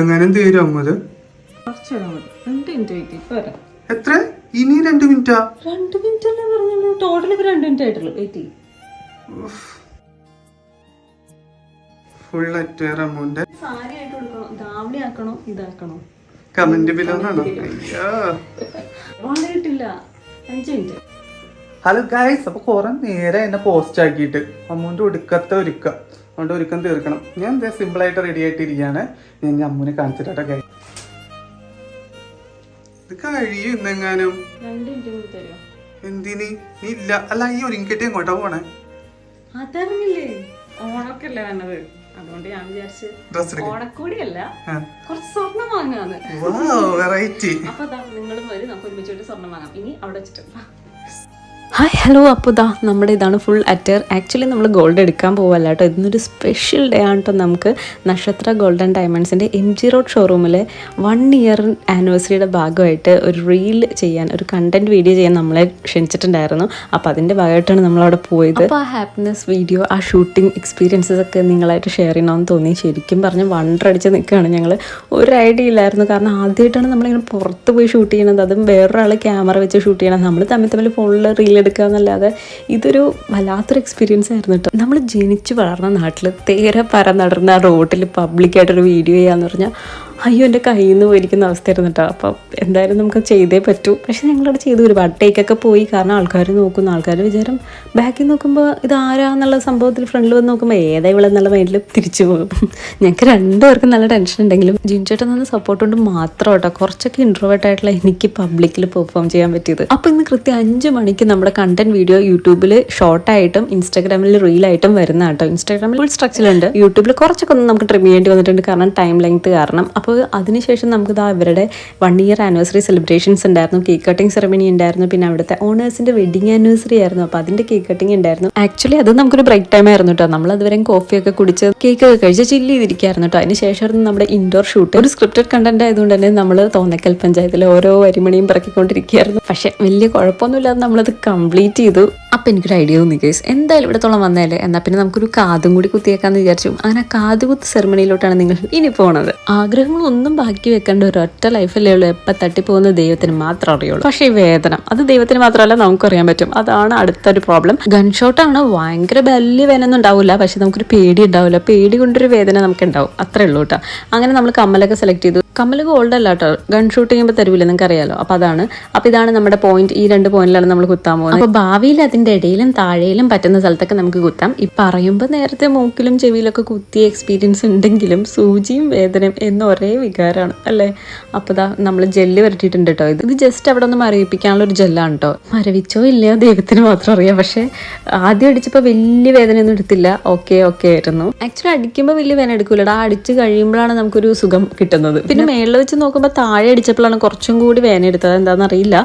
എങ്ങനെ തീരും ഇപ്പൊ എത്ര? ഇനി രണ്ട് മിനിറ്റാ? രണ്ട് മിനിറ്റ് അല്ലേ പറഞ്ഞുള്ളൂ ടോട്ടൽ ഇപ്പൊ രണ്ട് മിനിറ്റ് ആയിട്ടുള്ളൂ. വെയിറ്റ് ഫുൾ അറ്റയർ അമ്മൂന്റെ സാരി ആയിട്ട് കൊടുക്കണോ. ധാവണി ആക്കണോ? ഇതാക്കണോ? കമന്റ് ബിലോന്നാണോ അയ്യോ. വളരെയിട്ടില്ല അഞ്ച് മിനിറ്റ്. ഹലോ ഗായ്സ് അപ്പൊ കുറെ നേരെ എന്നെ പോസ്റ്റ് ആക്കിയിട്ട്. അമ്മൂന്റെ ഒടുക്കത്തെ ഒരുക്ക. അതുകൊണ്ട് ഒരുക്കം തീർക്കണം. ഞാൻ എന്താ സിമ്പിൾ ആയിട്ട് റെഡി ആയിട്ടിരിക്കുകയാണ്. ഞാൻ ഇനി അമ്മൂനെ കാണിച്ചിട്ടാ കഴി ഇത് കഴിയും ഇന്നെങ്ങാനും. തരുമോ നീ ഇല്ല. അല്ല ഈ ഒരുങ്ങിക്കെട്ടി എങ്ങോട്ടാ പോണേ? അതറിഞ്ഞില്ലേ? ഓണൊക്കെ അല്ലേ വന്നത്? അതുകൊണ്ട് ഞാൻ വിചാരിച്ചു ഓണക്കൂടിയല്ല കുറച്ച് സ്വർണം വാങ്ങാന്ന്. വെറൈറ്റി അപ്പൊ അതാ നിങ്ങളും വരും. നമുക്ക് ഒരുമിച്ചോട്ട് സ്വർണം വാങ്ങാം. ഇനി അവിടെ വെച്ചിട്ട് ഹായ് ഹലോ അപ്പോൾ ദാ നമ്മുടെ ഇതാണ് ഫുൾ അറ്റയർ ആക്ച്വലി നമ്മൾ ഗോൾഡ് എടുക്കാൻ പോവല്ല കേട്ടോ. ഇന്നൊരു സ്പെഷ്യൽ ഡേ ആണ് കേട്ടോ നമുക്ക് നക്ഷത്ര ഗോൾഡൻ ഡയമണ്ട്സിന്റെ എം ജി റോഡ് ഷോറൂമിലെ വൺ ഇയർ ആനിവേഴ്സറിയുടെ ഭാഗമായിട്ട് ഒരു റീൽ ചെയ്യാൻ ഒരു കണ്ടന്റ് വീഡിയോ ചെയ്യാൻ നമ്മളെ ക്ഷണിച്ചിട്ടുണ്ടായിരുന്നു. അപ്പോൾ അതിന്റെ ഭാഗമായിട്ടാണ് നമ്മളവിടെ പോയത്. അപ്പോൾ ആ ഹാപ്പിനെസ് വീഡിയോ ആ ഷൂട്ടിംഗ് എക്സ്പീരിയൻസസ് ഒക്കെ നിങ്ങളായിട്ട് ഷെയർ ചെയ്യണമെന്ന് തോന്നി. ശരിക്കും പറഞ്ഞ് വണ്ടർ അടിച്ച് നിൽക്കുകയാണ് ഞങ്ങൾ ഒരു ഐഡിയ ഇല്ലായിരുന്നു. കാരണം ആദ്യമായിട്ടാണ് നമ്മളിങ്ങനെ പുറത്ത് പോയി ഷൂട്ട് ചെയ്യണത്. അതും വേറൊരാൾ ക്യാമറ വെച്ച് ഷൂട്ട് ചെയ്യണം നമ്മൾ തമ്മിൽ തമ്മിൽ ഫോണിൽ റീൽ എടുക്കുക എന്നല്ലാതെ ഇതൊരു വല്ലാത്തൊരു എക്സ്പീരിയൻസ് ആയിരുന്നു കേട്ടോ നമ്മൾ ജനിച്ച് വളർന്ന നാട്ടിൽ തേരെ പര നടന്ന റോഡിൽ പബ്ലിക്കായിട്ടൊരു വീഡിയോ ചെയ്യാന്ന് പറഞ്ഞാൽ അയ്യോ എന്റെ കയ്യിൽ നിന്ന് പോയിരിക്കുന്ന അവസ്ഥയായിരുന്നു കേട്ടോ. അപ്പം എന്തായാലും നമുക്ക് ചെയ്തേ പറ്റൂ. പക്ഷെ ഞങ്ങളവിടെ ചെയ്തു ഒരുപാട്. ടേക്കൊക്കെ പോയി. കാരണം ആൾക്കാർ നോക്കുന്ന. ആൾക്കാർ വിചാരം ബാക്കിൽ നോക്കുമ്പോൾ ഇത് ആരാന്നുള്ള സംഭവത്തിൽ ഫ്രണ്ടിൽ വന്ന് നോക്കുമ്പോൾ ഏതാ ഇവിടെ എന്നുള്ള മൈൻഡിൽ തിരിച്ചു പോകും. ഞങ്ങൾക്ക് രണ്ടുപേർക്കും നല്ല ടെൻഷൻ ഉണ്ടെങ്കിലും ജിൻചേട്ടൻ നിന്ന് സപ്പോർട്ട് കൊണ്ട് മാത്രം കേട്ടോ. കുറച്ചൊക്കെ ഇൻട്രോവേർട്ട് ആയിട്ടുള്ള എനിക്ക് പബ്ലിക്കിൽ പെർഫോം ചെയ്യാൻ പറ്റിയത്. അപ്പോൾ ഇന്ന് കൃത്യം അഞ്ച് മണിക്ക് നമ്മുടെ കണ്ടന്റ് വീഡിയോ യൂട്യൂബിൽ ഷോർട്ടായിട്ടും ഇൻസ്റ്റാഗ്രാമിൽ റീലായിട്ടും വരുന്ന കേട്ടോ. ഇൻസ്റ്റാഗ്രാമിൽ ഫുൾ സ്ട്രക്ചറുണ്ട് യൂട്യൂബിൽ കുറച്ചൊക്കെ ഒന്ന് നമുക്ക് ട്രിം ചെയ്യേണ്ടി വന്നിട്ടുണ്ട്. കാരണം ടൈം ലെങ്ത് കാരണം. അപ്പോൾ അതിനുശേഷം നമുക്ക് ഇതാ ഇവരുടെ വൺ ഇയർ ആനിവേഴ്സറി സെലിബ്രേഷൻസ് ഉണ്ടായിരുന്നു. കേക്ക് കട്ടിംഗ് സെറമണി ഉണ്ടായിരുന്നു. പിന്നെ അവിടുത്തെ ഓണേഴ്സിന്റെ വെഡിങ് ആനിവേഴ്സറി ആയിരുന്നു. അപ്പോൾ അതിന്റെ കേക്ക് കട്ടിംഗ് ഉണ്ടായിരുന്നു. ആക്ച്വലി അത് നമുക്കൊരു ബ്രേക്ക് ടൈം ആയിരുന്നു കേട്ടോ നമ്മൾ അതുവരെയും കോഫിയൊക്കെ കുടിച്ച് കേക്ക് ഒക്കെ കഴിച്ച് ചില്ല് ചെയ്തിരിക്കുകയായിരുന്നു കേട്ടോ അതിന് ശേഷമായിരുന്നു നമ്മുടെ ഇൻഡോർ ഷൂട്ട് ഒരു സ്ക്രിപ്റ്റഡ് കണ്ടന്റ് ആയതുകൊണ്ട് തന്നെ നമ്മൾ തോന്നക്കൽ പഞ്ചായത്തിലെ ഓരോ വരിമണിയും പറക്കിക്കൊണ്ടിരിക്കുകയായിരുന്നു. പക്ഷെ വലിയ കുഴപ്പമൊന്നുമില്ലാതെ നമ്മളത് കംപ്ലീറ്റ് ചെയ്തു. അപ്പം എനിക്കൊരു ഐഡിയ തോന്നി കേസ് എന്തായാലും ഇവിടത്തോളം വന്നാലേ. എന്നാൽ പിന്നെ നമുക്കൊരു കാതും കൂടി കുത്തിയേക്കാന്ന് വിചാരിച്ചു. അങ്ങനെ കാതുകുത്ത് സെറമണിയിലോട്ടാണ് നിങ്ങൾ ഇനി പോണത്. ആഗ്രഹങ്ങളൊന്നും ബാക്കി വെക്കേണ്ട ഒരു ഒറ്റ ലൈഫല്ലേ ഉള്ളൂ. എപ്പോൾ തട്ടിപ്പോകുന്ന ദൈവത്തിന് മാത്രം അറിയുള്ളൂ. പക്ഷേ ഈ വേദന അത് ദൈവത്തിന് മാത്രമല്ല നമുക്കറിയാൻ പറ്റും. അതാണ് അടുത്തൊരു പ്രോബ്ലം ഗൺഷോട്ട് ആണ് ഭയങ്കര വലിയ വേദന ഒന്നും ഉണ്ടാവില്ല. പക്ഷെ നമുക്കൊരു പേടി ഉണ്ടാവില്ല. പേടി കൊണ്ടൊരു വേദന നമുക്ക് ഉണ്ടാവും അത്രേ ഉള്ളൂ കേട്ടോ. അങ്ങനെ നമ്മൾ കമ്മലൊക്കെ സെലക്ട് ചെയ്തു. കമ്മൽ ഗോൾഡ് അല്ല കേട്ടോ. ഗൺ ഷൂട്ട് ചെയ്യുമ്പോൾ തരൂല നിങ്ങൾക്ക് അറിയാലോ അപ്പോൾ അതാണ്. അപ്പോൾ ഇതാണ് നമ്മുടെ പോയിന്റ് ഈ രണ്ട് പോയിന്റിലാണ് നമ്മൾ കുത്താൻ പോകുന്നത്. അപ്പോൾ ഭാവിയിൽ അതിന്റെ ഇടയിലും താഴെയിലും പറ്റുന്ന സ്ഥലത്തൊക്കെ നമുക്ക് കുത്താം. ഈ പറയുമ്പോൾ നേരത്തെ മൂക്കിലും ചെവിയിലൊക്കെ കുത്തിയ എക്സ്പീരിയൻസ് ഉണ്ടെങ്കിലും സൂചിയും വേദനയും എന്ന ഒരേ വികാരമാണ് അല്ലേ? അപ്പോൾ ദാ നമ്മൾ ജെല്ല് വരട്ടിയിട്ടുണ്ട് കേട്ടോ ഇത് ഇത് ജസ്റ്റ് അവിടെ ഒന്ന് മരവിപ്പിക്കാനുള്ള ഒരു ജെല്ലാണ് കേട്ടോ മരവിച്ചോ ഇല്ലയോ ദൈവത്തിന് മാത്രം അറിയാം. പക്ഷേ ആദ്യം അടിച്ചപ്പോൾ വലിയ വേദനയൊന്നും എടുത്തില്ല. ഓക്കെ ഓക്കെ ആയിരുന്നു. ആക്ച്വലി അടിക്കുമ്പോൾ വലിയ വേദന എടുക്കൂലടാ. അടിച്ച് കഴിയുമ്പോഴാണ് നമുക്കൊരു സുഖം കിട്ടുന്നത്. പിന്നെ മേളിൽ വെച്ച് നോക്കുമ്പോൾ താഴെ അടിച്ചപ്പോഴാണ് കുറച്ചും കൂടി വേദന എടുത്തത്. എന്താണെന്ന് അറിയില്ല.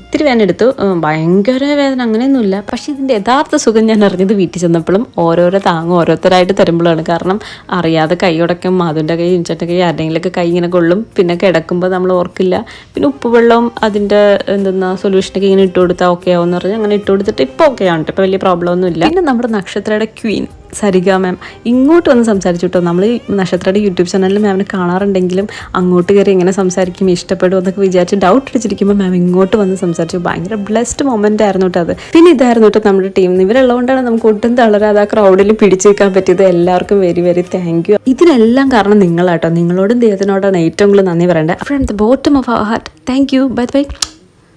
ഇത്തിരി വേദന എടുത്തു. ഭയങ്കര വേദന അങ്ങനെയൊന്നുമില്ല. പക്ഷേ ഇതിന്റെ യഥാർത്ഥ സുഖം ഞാൻ അറിഞ്ഞത് വീട്ടിൽ ചെന്നപ്പോഴും ഓരോരോ താങ്ങും ഓരോരുത്തരായിട്ട് തരുമ്പോഴാണ്. കാരണം അറിയാതെ കൈ ഉടക്കും മാതുന്റെ കൈ ഇഞ്ചന്റെ കൈ ആരുടെങ്കിലൊക്കെ കൈ ഇങ്ങനെ കൊള്ളും. പിന്നെ കിടക്കുമ്പോൾ നമ്മൾ ഓർക്കില്ല. പിന്നെ ഉപ്പുവെള്ളവും അതിന്റെ എന്തെന്നാ സൊല്യൂഷനൊക്കെ ഇങ്ങനെ ഇട്ട് കൊടുത്താൽ ഓക്കെ ആവുമെന്ന് പറഞ്ഞാൽ അങ്ങനെ ഇട്ട് കൊടുത്തിട്ട് ഇപ്പോൾ ഓക്കെ ആണ് ഇപ്പോൾ വലിയ പ്രോബ്ലം ഒന്നും ഇല്ല പിന്നെ നമ്മുടെ നക്ഷത്രയുടെ ക്വീൻ സരിക മാം ഇങ്ങോട്ട് വന്ന് സംസാരിച്ചു കേട്ടോ നമ്മൾ നക്ഷത്രയുടെ യൂട്യൂബ് ചാനലിൽ മാമിനെ കാണാറുണ്ടെങ്കിലും അങ്ങോട്ട് കയറി എങ്ങനെ സംസാരിക്കും ഇഷ്ടപ്പെടും എന്നൊക്കെ വിചാരിച്ച് ഡൗട്ട് അടിച്ചിരിക്കുമ്പോൾ മാം ഇങ്ങോട്ട് വന്ന് സംസാരിച്ചു. ഭയങ്കര ബ്ലെസ്ഡ് മൊമെന്റ് ആയിരുന്നു കേട്ടോ അത്. പിന്നെ ഇതായിരുന്നു കേട്ടോ നമ്മുടെ ടീം ഇവരുള്ളതുകൊണ്ടാണ് നമുക്ക് ഒട്ടും തളരാതെ ആ ക്രൗഡിൽ പിടിച്ചു വെക്കാൻ പറ്റിയത്. എല്ലാവർക്കും വെരി വെരി താങ്ക് യു ഇതിനെല്ലാം കാരണം നിങ്ങളാട്ടോ നിങ്ങളോടും ദൈവത്തിനോടാണ് ഏറ്റവും കൂടുതൽ നന്ദി പറയേണ്ടത്. From bottom of our heart thank you bye bye